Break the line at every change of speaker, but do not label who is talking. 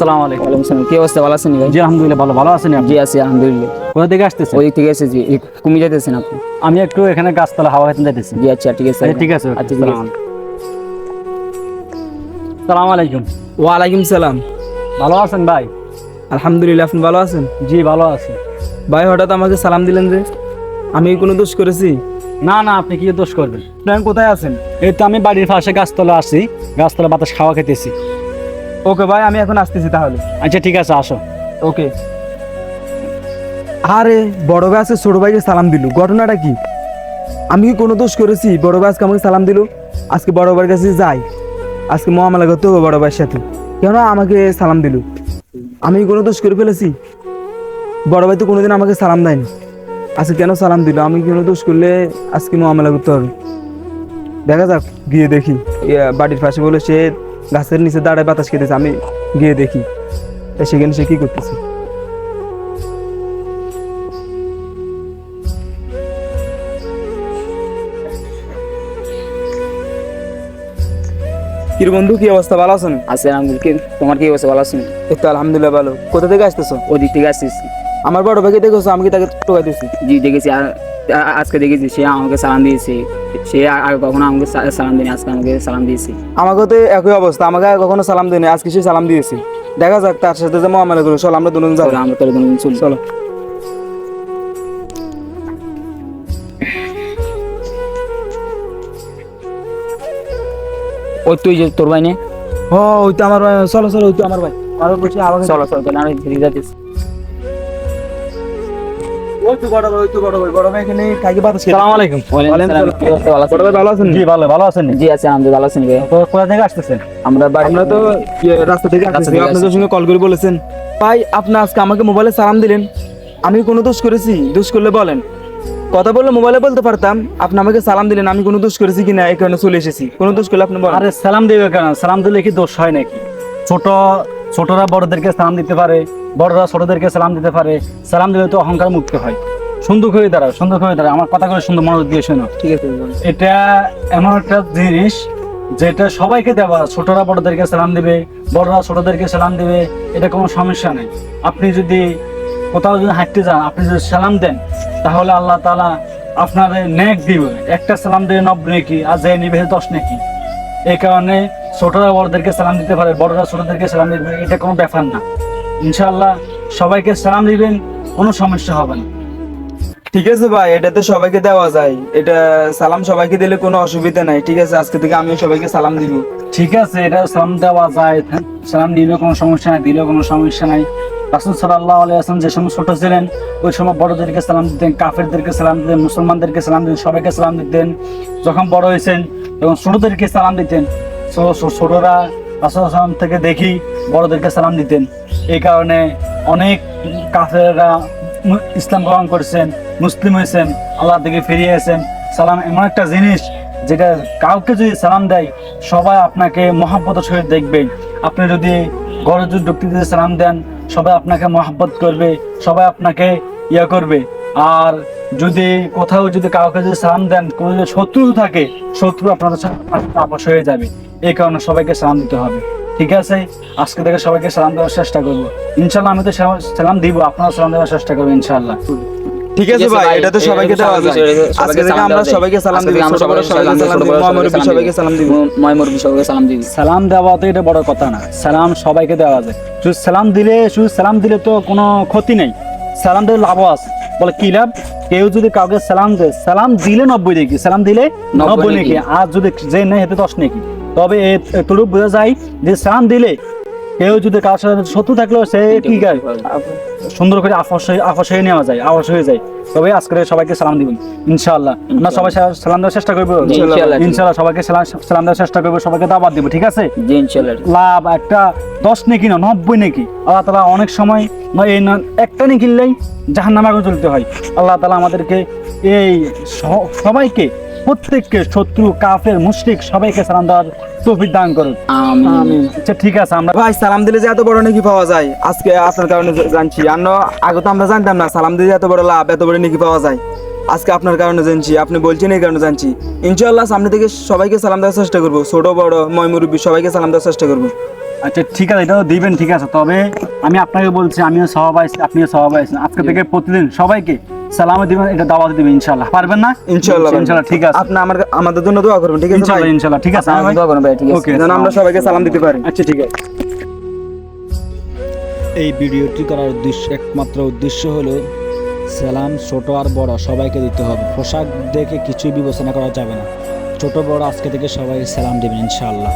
সালাম আলাইকুম।
ওয়ালাইকুম কি অবস্থা? ভালো আছেন
জি আলহামদুলিল্লাহ ভালো। ভালো আছেন
জি আছি আলহামদুলিল্লাহ।
কোথা থেকে আসতেছেন?
ওই ঠিক আছে জি এই আপনি?
আমি একটু এখানে গাছতলা হাওয়া খেতে যাইতেছি।
জি আচ্ছা ঠিক আছে।
ঠিক আছে
আচ্ছা
সালাম আলাইকুম।
ওয়ালাইকুম সালাম।
ভালো আছেন ভাই?
আলহামদুলিল্লাহ আপনি ভালো আছেন?
জি ভালো আছি।
ভাই হঠাৎ আমাকে সালাম দিলেন যে আমি কোনো দোষ করেছি?
না না আপনি কি দোষ করবেন?
কোথায় আছেন?
এই তো আমি বাড়ির পাশে গাছতলা আসছি গাছতলা বাতাস খাওয়া খেতেছি
ওকে ভাই আমি এখন আসতেছি তাহলে।
আচ্ছা ঠিক আছে আসো।
ওকে। আরে বড় ভাই আজকে ছোট ভাইকে সালাম দিল। ঘটনাটা কি? আমি কি কোনো দোষ করেছি? বড় ভাই আজকে আমাকে সালাম দিল? আজকে বড় ভাইয়ের কাছে যাই। আজকে মহামালা করতে হবে বড় ভাইয়ের সাথে। কেন আমাকে সালাম দিল। আমি কোনো দোষ করে ফেলেছি? বড় ভাই তো কোনোদিন আমাকে সালাম দেয়নি। আজকে কেন সালাম দিল? আমি কোনো দোষ করলে আজকে মহামেলা করতে হবে? দেখা যাক গিয়ে দেখি। বাড়ির পাশে বলে সে গাছের নিচে দাঁড়ায় বাতাস খেতেছে আমি গিয়ে দেখি। সেখানে সে কি করতেছে? কির বন্ধু কি অবস্থা? ভালো আছেন?
আছে আলহামদুলিল্লাহ। কি- তোমার কি অবস্থা? ভালো আছেন?
এই তো আলহামদুলিল্লাহ ভালো। কোথা থেকে আসতেছো?
ওই দিক থেকে আসছিস
আমার বড় ভাইকে দেখেছ আমি কি তাকে টোকাইতেছি
জি দেখেছি। আর- আজকে দেখেছি সে আমাকে সালাম দিয়েছে। সে আগে কখনো আমাকে সালাম দেয়নি আজকে আমাকে সালাম দিয়েছে।
আমাকে তো একই অবস্থা আমাকে আর কখনো সালাম দেয়নি আজকে সে সালাম দিয়েছে। দেখা যাক তার সাথে যে মহামেলা করব চল আমরা দুজন যাব
আমরা তোর দুজন চলি।
চলো।
ওই তুই যে তোর ভাই নে।
ও ওই তো আমার ভাই। চলো চলো ওই তো আমার ভাই। আরও বলছি আমাকে
চলো চলো তাহলে আমি ফিরে যাচ্ছি
ওই তো বড় ভাই ওই তো বড় ভাই। বড় ভাই এখানে কাকে বাতাস?
সালাম আলাইকুম।
ওয়ালাইকুম আসসালাম, কি অবস্থা, ভালো আছেন?
বড় ভাই ভালো আছেন?
জি ভালো ভালো আছেন।
জি আছে আলহামদুলিল্লাহ ভালো আছেন
তো কোথা থেকে আসতেছেন?
আমরা বাড়ি
আমরা তো ইয়ে, রাস্তা থেকে আসতেছি। আপনাদের সঙ্গে কল করে বলেছেন। ভাই আপনি আজকে আমাকে মোবাইলে সালাম দিলেন। আমি কোনো দোষ করেছি? দোষ করলে বলেন। কথা বললে মোবাইলে বলতে পারতাম। আপনি আমাকে সালাম দিলেন আমি কোনো দোষ করেছি কিনা এই কারণে চলে এসেছি। কোনো দোষ করলে আপনি
আরে সালাম দিবে কেন? সালাম দিলে কি দোষ হয় নাকি? ছোট ছোটরা বড়দেরকে সালাম দিতে পারে বড়রা ছোটদেরকে সালাম দিতে পারে সালাম দিলে তো অহংকার মুক্ত হয়। সুন্দর হয়ে দাঁড়াও সুন্দর হয়ে দাঁড়াও আমার কথা করে সুন্দর মনোযোগ দিয়ে শোনো।
ঠিক আছে
এটা এমন একটা জিনিস যেটা সবাইকে দেওয়া ছোটরা বড়দেরকে সালাম দিবে বড়রা ছোটদেরকে সালাম দিবে এটা কোনো সমস্যা নেই। আপনি যদি কোথাও যদি হাঁটতে যান আপনি যদি সালাম দেন তাহলে আল্লাহ তাআলা আপনার নেক দিবে। একটা সালাম দিয়ে নব্বই নেকি আর যে নিবে দশ নেকি। এই কারণে ছোটরা বড়দেরকে সালাম দিতে পারে বড়রা ছোটদেরকে সালাম দিতে পারে এটা কোনো ব্যাপার না। ইনশাল্লাহ সবাইকে সালাম দিবেন কোনো সমস্যা হবে না।
ঠিক আছে ভাই এটা তো সবাইকে দেওয়া যায়। এটা সালাম সবাইকে দিলে কোনো অসুবিধা নাই ঠিক আছে? আজকে থেকে আমি সবাইকে সালাম দিব।
ঠিক আছে এটা সালাম দেওয়া যায়। সালাম দিলে কোনো সমস্যা নাই দিলেও কোনো সমস্যা নাই। রাসুল সাল্লাহ আলাই আসলাম যে সময় ছোট ছিলেন ওই সময় বড়দেরকে সালাম দিতেন কাফেরদেরকে সালাম দিতেন মুসলমানদেরকে সালাম দিতেন সবাইকে সালাম দিতেন। যখন বড় হয়েছেন তখন ছোটদেরকে সালাম দিতেন ছোটরা রাসুল সালাম থেকে দেখি বড়দেরকে সালাম দিতেন। এই কারণে অনেক কাফেররা ইসলাম গ্রহণ করেছেন, মুসলিম হয়েছেন আল্লাহ দিকে ফিরিয়ে এসেন সালাম এমন একটা জিনিস যেটা কাউকে যদি সালাম দেয়, সবাই আপনাকে মহাব্বতের সহিত দেখবে। আপনি যদি ঘরে যদি ঢুকতে সালাম দেন, সবাই আপনাকে মহাব্বত করবে, সবাই আপনাকে ইয়া করবে। আর যদি কোথাও যদি কাউকে যদি সালাম দেন কোনো যদি শত্রু থাকে শত্রু আপনাদের সাথে আপস হয়ে যাবে। এই কারণে সবাইকে সালাম দিতে হবে। ঠিক আছে? আজকে থেকে সবাইকে সালাম দেওয়ার চেষ্টা করব। ইনশাল্লাহ আমি তো সালাম দিব আপনারা সালাম দেওয়ার চেষ্টা করব ইনশাল্লাহ
ঠিক আছে ভাই এটা তো সবাইকে দেওয়া যায়। আজকে থেকে আমরা সবাইকে সালাম দিব বড় সবাইকে সালাম দিব মহামুরব্বী সবাইকে সালাম দিব।
ময় মুরব্বী সবাইকে সালাম দিবি।
সালাম দেওয়া তো এটা বড় কথা না সালাম সবাইকে দেওয়া যায়। শুধু সালাম দিলে শুধু সালাম দিলে তো কোনো ক্ষতি নেই। সালাম দিলে লাভ আছে। বলে কি লাভ? কেউ যদি কাউকে সালাম দেয় সালাম দিলে নব্বই নাকি? সালাম দিলে
নব্বই নেকি।
আর যদি যে নেই হেতে দশ নাকি? তবে এতটুকু বোঝা যায় যে সালাম দিলে কেউ যদি কারোর সাথে শত্রু থাকলেও সে কি করে সুন্দর করে আফস আফস হয়ে নেওয়া যায় আফস হয়ে যায়। তবে আজকে সবাইকে সালাম দিবেন ইনশাআল্লাহ। আমরা সবাই সালাম দেওয়ার চেষ্টা করব।
ইনশাআল্লাহ।
ইনশাআল্লাহ। সবাইকে সালাম সালাম দেওয়ার চেষ্টা করব সবাইকে দাবাত দিব ঠিক আছে? লাভ একটা দশ নেকি না নব্বই নেকি। আল্লাহ তালা অনেক সময় না এই না একটা নেকি কিনলেই জাহান নামাকে চলতে হয়। আল্লাহ তালা আমাদেরকে এই সবাইকে প্রত্যেককে শত্রু কাফের মুশরিক সবাইকে সালাম দেওয়ার তৌফিক দান করুন।
আমিন।
আচ্ছা ঠিক আছে আমরা
ভাই সালাম দিলে যে এত বড় নাকি পাওয়া যায়? আজকে আপনার কারণে জানছি। আর আগে তো আমরা জানতাম না সালাম দিলে এত বড় লাভ এত বড় নাকি পাওয়া যায়। আজকে আপনার কারণে জানছি আপনি বলছেন এই কারণে জানছি। ইনশাআল্লাহ সামনে থেকে সবাইকে সালাম দেওয়ার চেষ্টা করব। ছোট বড় ময় মুরব্বী সবাইকে সালাম দেওয়ার চেষ্টা করব।
আচ্ছা ঠিক আছে এটাও দিবেন ঠিক আছে। তবে আমি আপনাকে বলছি আমিও আছি আপনিও আছেন। আজকে থেকে প্রতিদিন সবাইকে সালামে দিবেন এটা দাওয়াত দিবেন ইনশাল্লাহ পারবেন না?
ইনশাআল্লাহ ভাই।
ইনশাল্লাহ ঠিক আছে।
আপনি আমার আমাদের জন্য দোয়া করবেন ঠিক আছে
ইনশাল্লাহ
ভাই?
ইনশাল্লাহ ঠিক আছে ভাই?
দোয়া করুন ভাই ঠিক আছে।
যেন আমরা সবাইকে সালাম দিতে পারি।
আচ্ছা ঠিক আছে।
এই ভিডিওটি করার উদ্দেশ্য একমাত্র উদ্দেশ্য হলো সালাম ছোট আর বড় সবাইকে দিতে হবে। পোশাক দেখে কিছুই বিবেচনা করা যাবে না। ছোট বড় আজকে থেকে সবাই সালাম দেবেন ইনশাআল্লাহ।